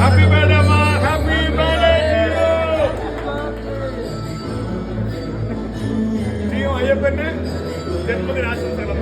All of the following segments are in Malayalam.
Happy birthday, Ma! Happy birthday to you! ನೀವು ಅಯ್ಯಪ್ಪನ್ನೇ ಜನ್ಮದಿನ ಆಶಂಸಲ್ಲ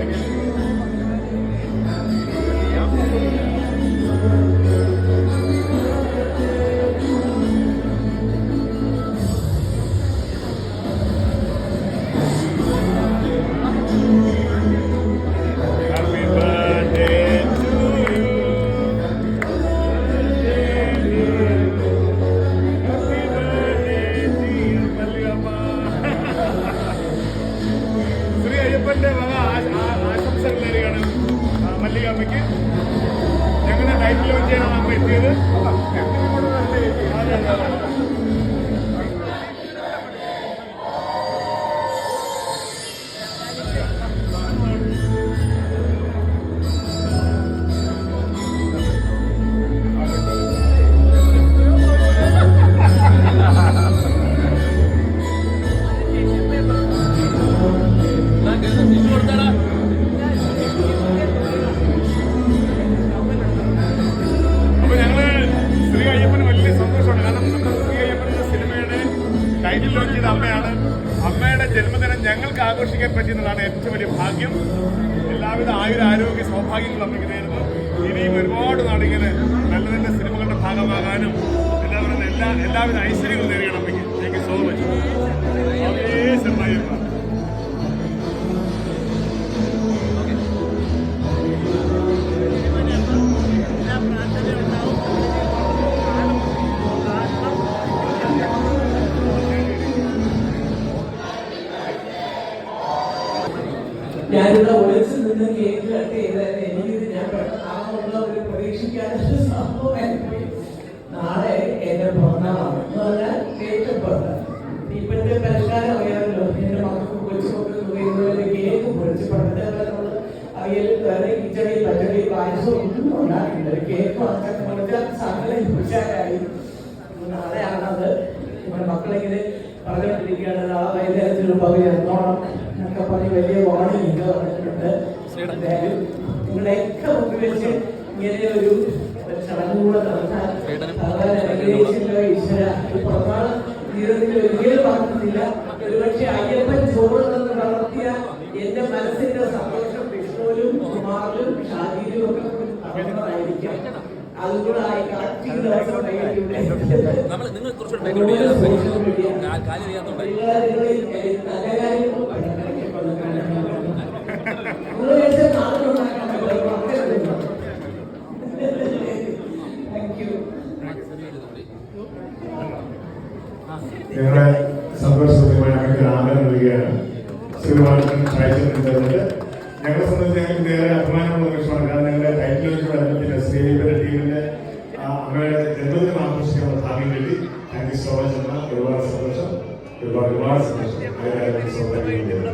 മല്ലികമ്മയ്ക്ക് ഞങ്ങളുടെ ലൈഫ് ലോഞ്ച് ചെയ്യാനാണ് അമ്മ എത്തിയത് ഞങ്ങൾക്ക് ആഘോഷിക്കാൻ പറ്റിയെന്നുള്ളതാണ് ഏറ്റവും വലിയ ഭാഗ്യം. എല്ലാവിധ ആയുര ആരോഗ്യ സൗഭാഗ്യങ്ങളും നമുക്ക് നേരുന്നു. ഇനിയും ഒരുപാട് നാടിങ്ങനെ നല്ല നല്ല സിനിമകളുടെ ഭാഗമാകാനും എല്ലാവരും എല്ലാ എല്ലാവിധ ഐശ്വര്യങ്ങളും ഞാനിവിടെ ഒളിച്ചു നിന്ന് കേക്ക് കട്ട് ചെയ്തതന്നെ എനിക്കിത് ഞാൻ പെട്ടെന്നുള്ള ഒരു പ്രതീക്ഷിക്കാത്ത സംഭവമായിപ്പോയി നാളെ എന്റെ പിറന്നാളാണ് എന്ന് പറഞ്ഞാൽ കേക്ക് ബർത്ത് ഇപ്പോഴത്തെ പരിഷ്കാരം അറിയാമല്ലോ. എന്റെ മക്കൾക്ക് കൊച്ചു മക്കൾക്ക് ഇതുപോലെ കേക്ക് പൊളിച്ച് പണ്ടത്തെ നമ്മൾ അവിയൽ കറി കിച്ചടി പച്ചടി പായസം ഒന്നും ഉണ്ടാക്കില്ല. കേക്ക് വാങ്ങിച്ചാൽ പൊളിച്ചാൽ സകലം കുശാലായി നാളെയാണത്. നമ്മുടെ മക്കളിങ്ങനെ പറഞ്ഞുകൊണ്ടിരിക്കുകയാണ് നാളെ വൈകുന്നേരത്തിൽ പകുതി ഇറങ്ങണം എന്നൊക്കെ പറഞ്ഞ് വലിയ വാണിംഗ് പറഞ്ഞിട്ടുണ്ട്. എന്തായാലും നിങ്ങളുടെയൊക്കെ മുമ്പിൽ വെച്ച് ഇങ്ങനെ ഒരു ചടങ്ങ് കൂടെ നടത്താൻ ഭഗവാൻ അനുഗ്രഹിച്ചല്ലോ ഈശ്വര പുറത്താണ് ജീവിതത്തിൽ ഒരിക്കലും പറഞ്ഞിട്ടില്ല ഒരുപക്ഷെ അയ്യപ്പൻ ചോറ് നിന്ന് വളർത്തിയ എന്റെ മനസ്സിന്റെ സന്തോഷം വിഷ്ണുവിലും കുമാറിലും ഷാജിയിലും ഒക്കെ നമ്മൾ നിങ്ങൾ കുറച്ചുകൂടെ ബാക്കിലോട്ട് ചെയ്യാം. കാൽ ഞങ്ങളുടെ സന്തോഷമായി ആദരം നൽകുകയാണ് ഞങ്ങളെ സംബന്ധിച്ച് ഞങ്ങൾക്ക് ഏറെ അഭിമാനമുള്ള നിമിഷമാണ് കാരണം ഞങ്ങളുടെ ടൈറ്റിലേക്ക് വന്നതിന് ശ്രീയുടെ ടീമിന്റെ അമ്മയുടെ ജന്മദിനം ആഘോഷിക്കാനുള്ള ഭാഗ്യം കിട്ടി. താങ്ക് യു സോ മച്ച് അമ്മ. ഒരുപാട് സന്തോഷം. ഒരുപാട് ഒരുപാട് സന്തോഷം.